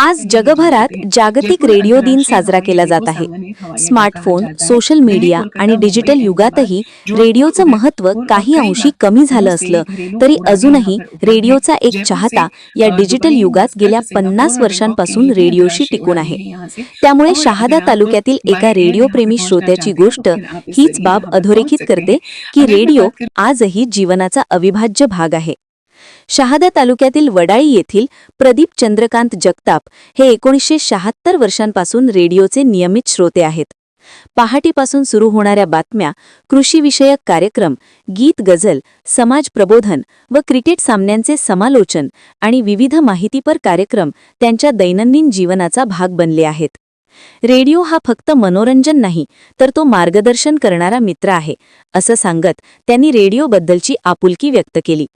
आज जगभरात जागतिक रेडिओ दिन साजरा केला जात आहे. स्मार्टफोन सोशल मीडिया आणि डिजिटल युगातही रेडिओचं महत्त्व काही अंशी कमी झालं असलं तरी अजूनही रेडिओचा एक चाहता या डिजिटल युगात गेल्या पन्नास वर्षांपासून रेडिओशी टिकून आहे. त्यामुळे शहादा तालुक्यातील एका रेडिओप्रेमी श्रोत्याची गोष्ट हीच बाब अधोरेखित करते की रेडिओ आजही जीवनाचा अविभाज्य भाग आहे. शहादा तालुक्यातील वडाळी येथील प्रदीप चंद्रकांत जगताप हे एकोणीसशे शहात्तर वर्षांपासून रेडिओचे नियमित श्रोते आहेत. पहाटेपासून सुरू होणाऱ्या बातम्या कृषीविषयक कार्यक्रम गीत गझल समाज प्रबोधन व क्रिकेट सामन्यांचे समालोचन आणि विविध माहितीपर कार्यक्रम त्यांच्या दैनंदिन जीवनाचा भाग बनले आहेत. रेडिओ हा फक्त मनोरंजन नाही तर तो मार्गदर्शन करणारा मित्र आहे असं सांगत त्यांनी रेडिओबद्दलची आपुलकी व्यक्त केली.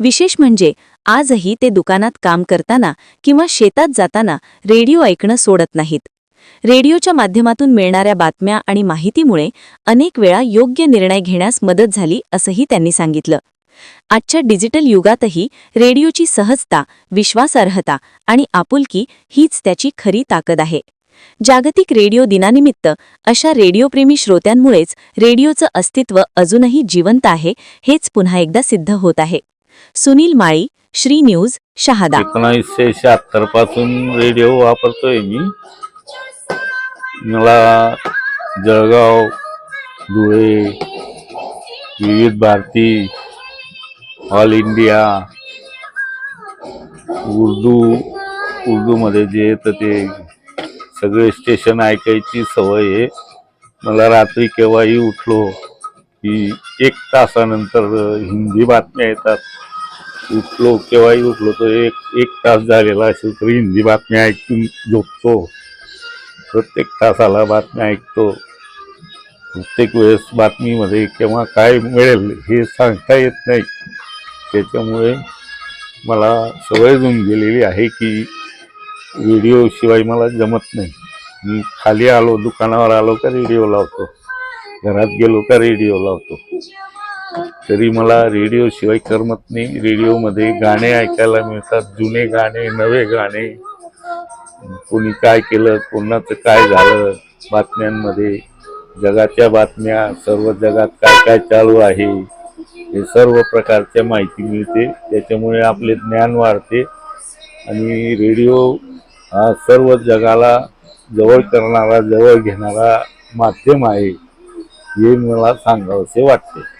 विशेष म्हणजे आजही ते दुकानात काम करताना किंवा शेतात जाताना रेडिओ ऐकणं सोडत नाहीत. रेडिओच्या माध्यमातून मिळणाऱ्या बातम्या आणि माहितीमुळे अनेक वेळा योग्य निर्णय घेण्यास मदत झाली असंही त्यांनी सांगितलं. आजच्या डिजिटल युगातही रेडिओची सहजता विश्वासार्हता आणि आपुलकी हीच त्याची खरी ताकद आहे. जागतिक रेडिओ दिनानिमित्त अशा रेडिओप्रेमी श्रोत्यांमुळेच रेडिओचं अस्तित्व अजूनही जिवंत आहे हेच पुन्हा एकदा सिद्ध होत आहे. सुनील माळी श्री न्यूज शहादा. एकोणीसशे शहात्तरपासून रेडिओ वापरतोय मी. मला जळगाव धुळे विविध भारती ऑल इंडिया उर्दू उर्दूमध्ये जे येतं ते सगळे स्टेशन ऐकायची सवय आहे. मला रात्री केव्हाही उठलो की एक तासानंतर हिंदी बातम्या येतात. उठलो केव्हाही उठलो तर एक एक तास झालेला असेल तरी हिंदी बातम्या ऐकून झोपतो. प्रत्येक तासाला बातम्या ऐकतो. प्रत्येक वेळेस बातमीमध्ये केव्हा काय मिळेल हे सांगता येत नाही. त्याच्यामुळे मला सवय होऊन गेलेली आहे की रेडिओशिवाय मला जमत नाही. मी खाली आलो दुकानावर आलो का रेडिओ लावतो. घरात गेलो का रेडिओ लावतो. तरी मला रेडिओशिवाय करमत नाही. रेडिओमध्ये गाणे ऐकायला मिळतात. जुने गाणे नवे गाणे. कोणी काय केलं कोणाचं काय झालं बातम्यांमध्ये. जगाच्या बातम्या सर्व जगात काय काय चालू आहे हे सर्व प्रकारच्या माहिती मिळते. त्याच्यामुळे आपले ज्ञान वाढते. आणि रेडिओ हा सर्व जगाला जवळ करणारा जवळ घेणारा माध्यम आहे. हे मला सांगावंसे वाटते.